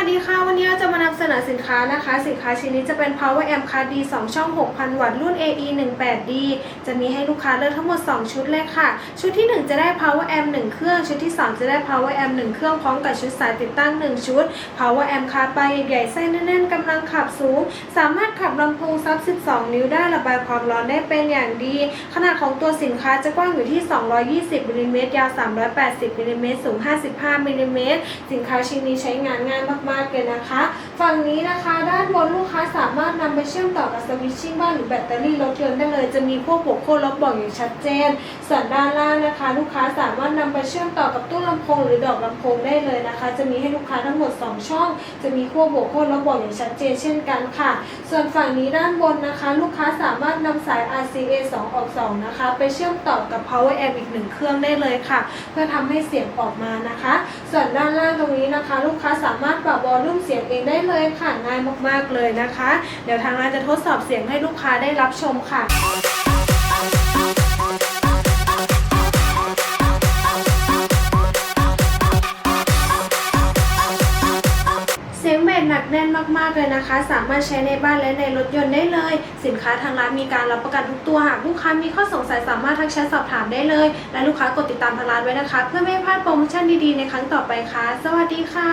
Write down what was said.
สวัสดีค่ะ วันนี้เราจะมานำเส นอสินค้านะคะ สินค้าชิ้นนี้จะเป็น Power Amp Card D 2ช่อง 6,000 วัตต์รุ่น AE 18D จะมีให้ลูกค้าเลือกทั้งหมด 2 ชุดเลยค่ะ ชุดที่ 1 จะได้ Power Amp 1 เครื่อง ชุดที่ 2 จะได้ Power Amp 1 เครื่องพร้อมกับชุดสายติดตั้ง 1 ชุด Power Amp Card ใบใหญ่ๆไส้แน่นๆกำลังขับสูง สามารถขับลำโพงซับ 12 นิ้วได้ระบายความร้อนได้เป็นอย่างดี ขนาดของตัวสินค้าจะกว้างอยู่ที่ 220มิลลิเมตรยาว 380มิลลิเมตรสูง 55มิลลิเมตรสินค้าชิ้นนี้ใช้งานง่ายมากๆเลยนะคะฝั่งนี้นะคะด้านบนลูกค้าสามารถนำไปเชื่อมต่อกับสวิตชิ่งบ้านหรือแบตเตอรี่รถยนต์ได้เลย จะมีพวกหัวโค้ดลบบอกอย่างชัดเจน ส่วนด้านล่างนะคะ ลูกค้าสามารถนำไปเชื่อมต่อกับตู้ลำโพงหรือดอกลำโพงได้เลยนะคะ จะมีให้ลูกค้าทั้งหมด 2 ช่อง จะมีขั้วบวกขั้วลบบอกอย่างชัดเจนเช่นกันค่ะ ส่วนฝั่งนี้ด้านบนนะคะ ลูกค้าสามารถนำสาย RCA 2 ออก 2 นะคะ ไปเชื่อมต่อกับ Power Amp อีกหนึ่งเครื่องได้เลยค่ะ เพื่อทำให้เสียงออกมานะคะ ส่วนด้านล่างตรงนี้นะคะ ลูกค้าสามารถปรับวอลลุ่มเสียงเองได้เลยค่ะง่ายมากๆเลยนะคะ เดี๋ยวทางร้านจะทดสอบเสียงให้ลูกค้าได้รับชมค่ะเสียงเบสหนักแน่นมากๆเลยนะคะ สามารถใช้ในบ้านและในรถยนต์ได้เลย สินค้าทางร้านมีการรับประกันทุกตัวหากลูกค้ามีข้อสงสัยสามารถทักแชทสอบถามได้เลย และลูกค้ากดติดตามทางร้านไว้นะคะ เพื่อไม่พลาดโปรโมชั่นดีๆในครั้งต่อไปค่ะ สวัสดีค่ะ